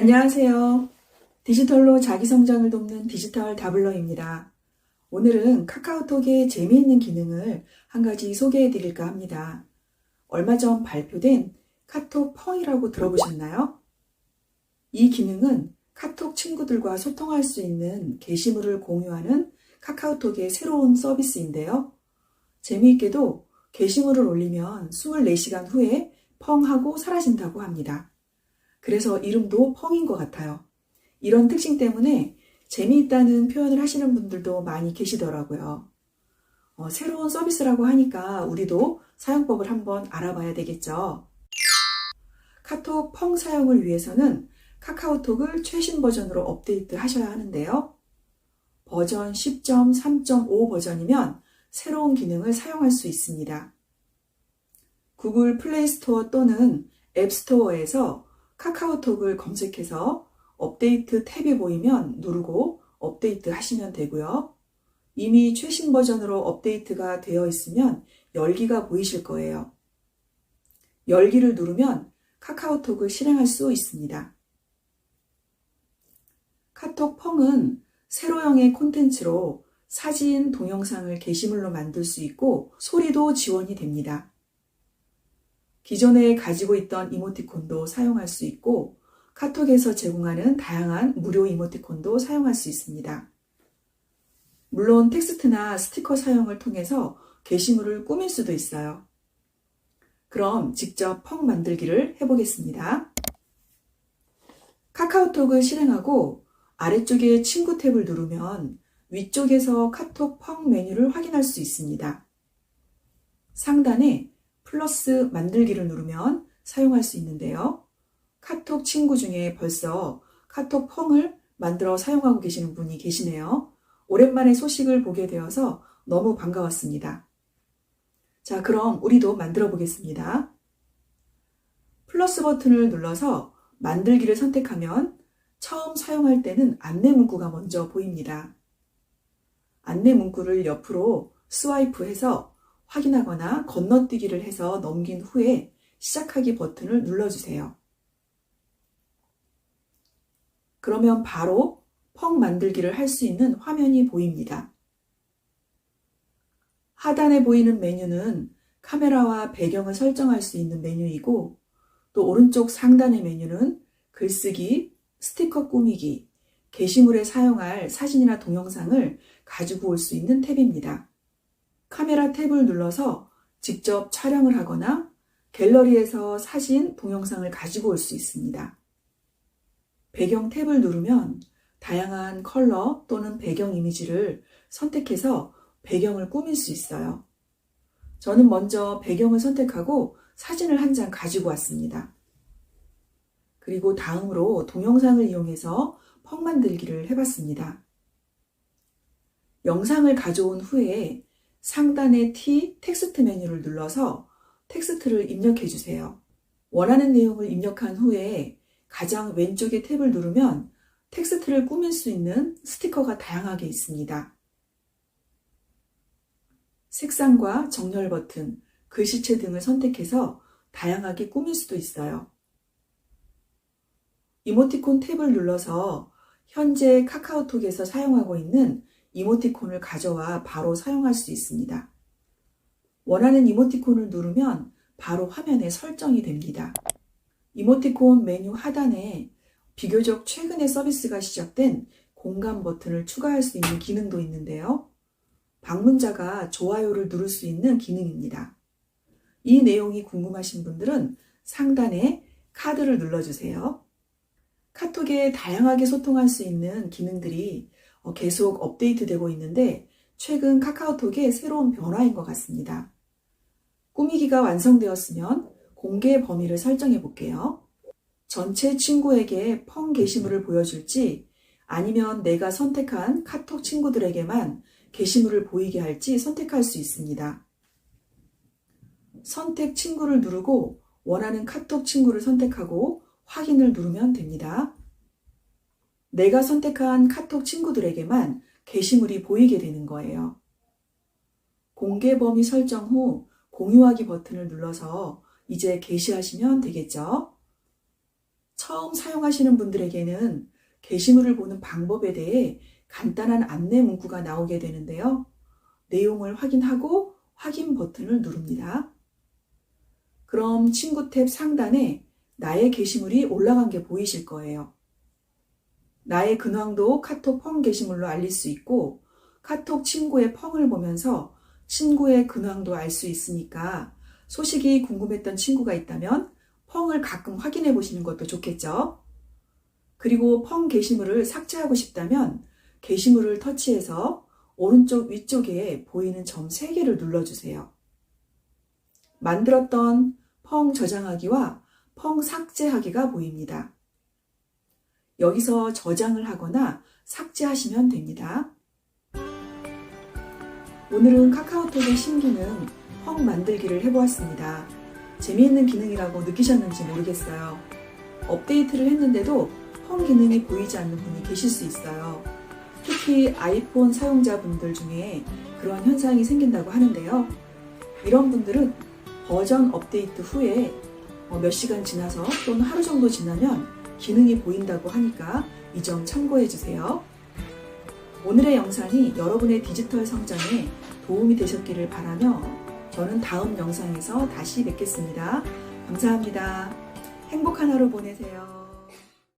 안녕하세요. 디지털로 자기 성장을 돕는 디지털 다블러입니다. 오늘은 카카오톡의 재미있는 기능을 한 가지 소개해 드릴까 합니다. 얼마 전 발표된 카톡 펑이라고 들어보셨나요? 이 기능은 카톡 친구들과 소통할 수 있는 게시물을 공유하는 카카오톡의 새로운 서비스인데요. 재미있게도 게시물을 올리면 24시간 후에 펑 하고 사라진다고 합니다. 그래서 이름도 펑인 것 같아요. 이런 특징 때문에 재미있다는 표현을 하시는 분들도 많이 계시더라고요. 어, 새로운 서비스라고 하니까 우리도 사용법을 한번 알아봐야 되겠죠. 카톡 펑 사용을 위해서는 카카오톡을 최신 버전으로 업데이트 하셔야 하는데요. 버전 10.3.5 버전이면 새로운 기능을 사용할 수 있습니다. 구글 플레이 스토어 또는 앱 스토어에서 카카오톡을 검색해서 업데이트 탭이 보이면 누르고 업데이트 하시면 되고요. 이미 최신 버전으로 업데이트가 되어 있으면 열기가 보이실 거예요. 열기를 누르면 카카오톡을 실행할 수 있습니다. 카톡 펑은 세로형의 콘텐츠로 사진, 동영상을 게시물로 만들 수 있고 소리도 지원이 됩니다. 기존에 가지고 있던 이모티콘도 사용할 수 있고 카톡에서 제공하는 다양한 무료 이모티콘도 사용할 수 있습니다. 물론 텍스트나 스티커 사용을 통해서 게시물을 꾸밀 수도 있어요. 그럼 직접 펑 만들기를 해보겠습니다. 카카오톡을 실행하고 아래쪽에 친구 탭을 누르면 위쪽에서 카톡 펑 메뉴를 확인할 수 있습니다. 상단에 플러스 만들기를 누르면 사용할 수 있는데요. 카톡 친구 중에 벌써 카톡 펑을 만들어 사용하고 계시는 분이 계시네요. 오랜만에 소식을 보게 되어서 너무 반가웠습니다. 자, 그럼 우리도 만들어 보겠습니다. 플러스 버튼을 눌러서 만들기를 선택하면 처음 사용할 때는 안내 문구가 먼저 보입니다. 안내 문구를 옆으로 스와이프해서 확인하거나 건너뛰기를 해서 넘긴 후에 시작하기 버튼을 눌러주세요. 그러면 바로 펑 만들기를 할 수 있는 화면이 보입니다. 하단에 보이는 메뉴는 카메라와 배경을 설정할 수 있는 메뉴이고 또 오른쪽 상단의 메뉴는 글쓰기, 스티커 꾸미기, 게시물에 사용할 사진이나 동영상을 가지고 올 수 있는 탭입니다. 카메라 탭을 눌러서 직접 촬영을 하거나 갤러리에서 사진, 동영상을 가지고 올 수 있습니다. 배경 탭을 누르면 다양한 컬러 또는 배경 이미지를 선택해서 배경을 꾸밀 수 있어요. 저는 먼저 배경을 선택하고 사진을 한 장 가지고 왔습니다. 그리고 다음으로 동영상을 이용해서 펑 만들기를 해봤습니다. 영상을 가져온 후에 상단의 T 텍스트 메뉴를 눌러서 텍스트를 입력해 주세요. 원하는 내용을 입력한 후에 가장 왼쪽의 탭을 누르면 텍스트를 꾸밀 수 있는 스티커가 다양하게 있습니다. 색상과 정렬 버튼, 글씨체 등을 선택해서 다양하게 꾸밀 수도 있어요. 이모티콘 탭을 눌러서 현재 카카오톡에서 사용하고 있는 이모티콘을 가져와 바로 사용할 수 있습니다. 원하는 이모티콘을 누르면 바로 화면에 설정이 됩니다. 이모티콘 메뉴 하단에 비교적 최근에 서비스가 시작된 공감 버튼을 추가할 수 있는 기능도 있는데요. 방문자가 좋아요를 누를 수 있는 기능입니다. 이 내용이 궁금하신 분들은 상단에 카드를 눌러주세요. 카톡에 다양하게 소통할 수 있는 기능들이 어, 계속 업데이트되고 있는데 최근 카카오톡의 새로운 변화인 것 같습니다. 꾸미기가 완성되었으면 공개 범위를 설정해 볼게요. 전체 친구에게 펑 게시물을 보여줄지 아니면 내가 선택한 카톡 친구들에게만 게시물을 보이게 할지 선택할 수 있습니다. 선택 친구를 누르고 원하는 카톡 친구를 선택하고 확인을 누르면 됩니다. 내가 선택한 카톡 친구들에게만 게시물이 보이게 되는 거예요. 공개 범위 설정 후 공유하기 버튼을 눌러서 이제 게시하시면 되겠죠. 처음 사용하시는 분들에게는 게시물을 보는 방법에 대해 간단한 안내 문구가 나오게 되는데요. 내용을 확인하고 확인 버튼을 누릅니다. 그럼 친구 탭 상단에 나의 게시물이 올라간 게 보이실 거예요. 나의 근황도 카톡 펑 게시물로 알릴 수 있고 카톡 친구의 펑을 보면서 친구의 근황도 알 수 있으니까 소식이 궁금했던 친구가 있다면 펑을 가끔 확인해 보시는 것도 좋겠죠. 그리고 펑 게시물을 삭제하고 싶다면 게시물을 터치해서 오른쪽 위쪽에 보이는 점 3개를 눌러주세요. 만들었던 펑 저장하기와 펑 삭제하기가 보입니다. 여기서 저장을 하거나 삭제하시면 됩니다. 오늘은 카카오톡의 신기능 펑 만들기를 해보았습니다. 재미있는 기능이라고 느끼셨는지 모르겠어요. 업데이트를 했는데도 펑 기능이 보이지 않는 분이 계실 수 있어요. 특히 아이폰 사용자분들 중에 그런 현상이 생긴다고 하는데요. 이런 분들은 버전 업데이트 후에 어, 몇 시간 지나서 또는 하루 정도 지나면 기능이 보인다고 하니까 이 점 참고해 주세요. 오늘의 영상이 여러분의 디지털 성장에 도움이 되셨기를 바라며 저는 다음 영상에서 다시 뵙겠습니다. 감사합니다. 행복한 하루 보내세요.